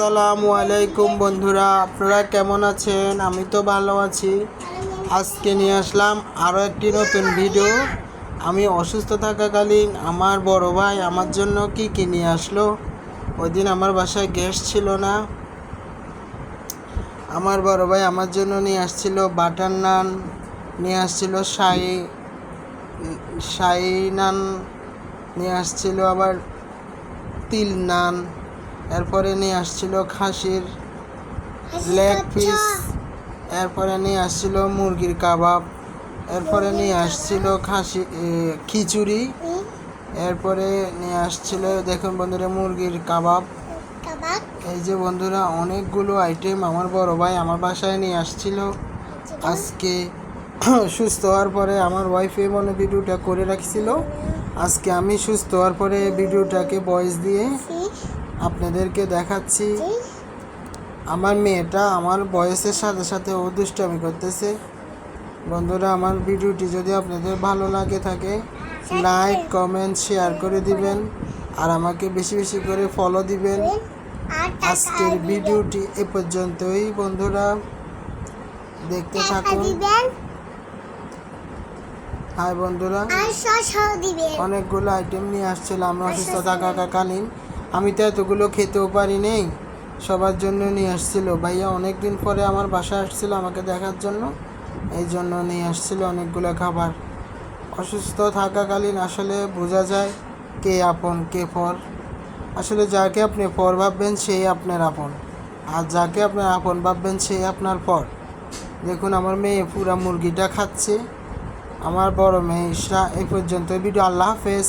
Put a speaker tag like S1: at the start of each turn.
S1: আসসালামু আলাইকুম বন্ধুরা, আপনারা কেমন আছেন? আমি তো ভালো আছি। আজকে নিয়ে আসলাম আরও একটি নতুন ভিডিও আমি অসুস্থ থাকাকালীন আমার বড় ভাই আমার জন্য কি কি নিয়ে আসলো? ওই দিন আমার বাসায় গ্যাস ছিল না। আমার বড় ভাই আমার জন্য নিয়ে আসছিল বাটার নান নিয়ে আসছিল শাহি শাহি নান নিয়ে আসছিল আবার তিল নান এরপরে নিয়ে আসছিল খাসির লেগ পিস এরপরে নিয়ে আসছিল মুরগির কাবাব এরপরে নিয়ে আসছিল খাসি খিচুড়ি এরপরে নিয়ে আসছিল দেখুন বন্ধুরা মুরগির কাবাব। এই যে বন্ধুরা অনেকগুলো আইটেম আমার বড় ভাই আমার বাসায় নিয়ে আসছিল। আজকে সুস্থ হওয়ার পরে আমার ওয়াইফে মনে ভিডিওটা করে রাখছিল। আজকে আমি সুস্থ হওয়ার পরে ভিডিওটাকে ভয়েস দিয়ে আপনাদেরকে দেখাচ্ছি। আমার মেয়েটা আমার বয়সের সাথে সাথে ও দুষ্টামি করতেছে। বন্ধুরা আমার ভিডিওটি যদি আপনাদের ভালো লাগে থাকে লাইক কমেন্ট শেয়ার করে দিবেন। আর আমাকে বেশি বেশি করে ফলো দিবেন। আজকের ভিডিওটি এ পর্যন্তই বন্ধুরা। দেখতে থাকুন। হাই বন্ধুরা। অনেকগুলো আইটেম নিয়ে আসছিলাম আমরা অসুস্থ থাকাকালীন আমি তো এতগুলো খেতেও পারি নেই। সবার জন্য নিয়ে আসছিল। ভাইয়া অনেক দিন পরে আমার বাসায় আসছিল আমাকে দেখার জন্য। এই জন্য নিয়ে আসছিল অনেকগুলো খাবার। অসুস্থ থাকাকালীন আসলে বোঝা যায় কে আপন, কে পর। আসলে যাকে আপনি পর ভাববেন সেই আপনার আপন। আর যাকে আপনার আপন ভাববেন সেই আপনার পর। দেখুন, আমার মেয়ে পুরা মুরগিটা খাচ্ছে। আমার বড় মেয়ে ইসরা এই পর্যন্ত ভিডিও আল্লাহ হাফেজ।